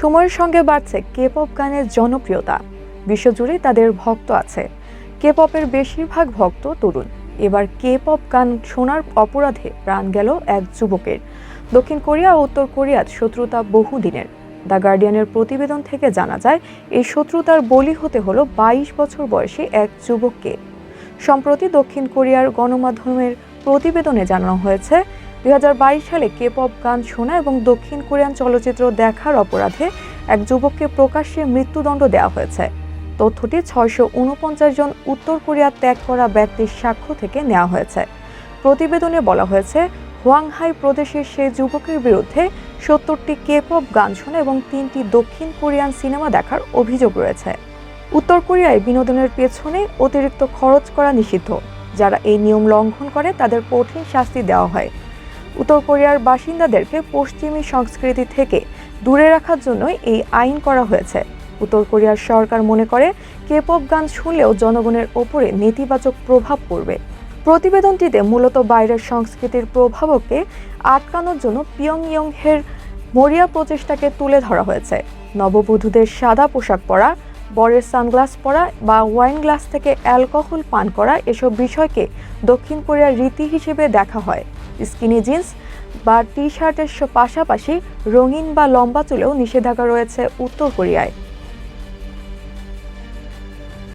সময়ের সঙ্গে বাড়ছে কে গানের জনপ্রিয়তা। বিশ্বজুড়ে তাদের ভক্ত আছে। কে পপের বেশিরভাগ ভক্ত তরুণ। এবার কে গান শোনার অপরাধে প্রাণ গেল এক যুবকের। দক্ষিণ কোরিয়া ও উত্তর কোরিয়ার শত্রুতা বহুদিনের। দ্য গার্ডিয়ানের প্রতিবেদন থেকে জানা যায়, এই শত্রুতার বলি হতে হলো বাইশ বছর বয়সী এক যুবককে। সম্প্রতি দক্ষিণ কোরিয়ার গণমাধ্যমের প্রতিবেদনে জানানো হয়েছে দুই হাজার বাইশ সালে কে পপ গান শোনা এবং দক্ষিণ কোরিয়ান চলচ্চিত্র দেখার অপরাধে এক যুবককে প্রকাশ্যে মৃত্যুদণ্ড দেওয়া হয়েছে। তথ্যটি ছয়শো উনপঞ্চাশ জন উত্তর কোরিয়া ত্যাগ করা ব্যক্তির সাক্ষ্য থেকে নেওয়া হয়েছে। প্রতিবেদনে বলা হয়েছে, হোয়াংহাই প্রদেশের সেই যুবকের বিরুদ্ধে সত্তরটি কে পপ গান শোনা এবং তিনটি দক্ষিণ কোরিয়ান সিনেমা দেখার অভিযোগ রয়েছে। উত্তর কোরিয়ায় বিনোদনের পেছনে অতিরিক্ত খরচ করা নিষিদ্ধ। যারা এই নিয়ম লঙ্ঘন করে, তাদের কঠিন শাস্তি দেওয়া হয়। উত্তর কোরিয়ার বাসিন্দাদেরকে পশ্চিমী সংস্কৃতি থেকে দূরে রাখার জন্যই এই আইন করা হয়েছে। উত্তর কোরিয়ার সরকার মনে করে কেপপ গান শুনলেও জনগণের ওপরে নেতিবাচক প্রভাব পড়বে। প্রতিবেদনটিতে মূলত বাইরের সংস্কৃতির প্রভাবকে আটকানোর জন্য পিয়ংইয়ংহের মরিয়া প্রচেষ্টাকে তুলে ধরা হয়েছে। নববধূদের সাদা পোশাক পরা, বরের সানগ্লাস পরা বা ওয়াইন গ্লাস থেকে অ্যালকোহল পান করা এসব বিষয়কে দক্ষিণ কোরিয়ার রীতি হিসেবে দেখা হয়। স্কিনি জিন্স বা টি শার্টের পাশাপাশি রঙিন বা লম্বা চুলেও নিষেধাজ্ঞা রয়েছে উত্তর কোরিয়ায়।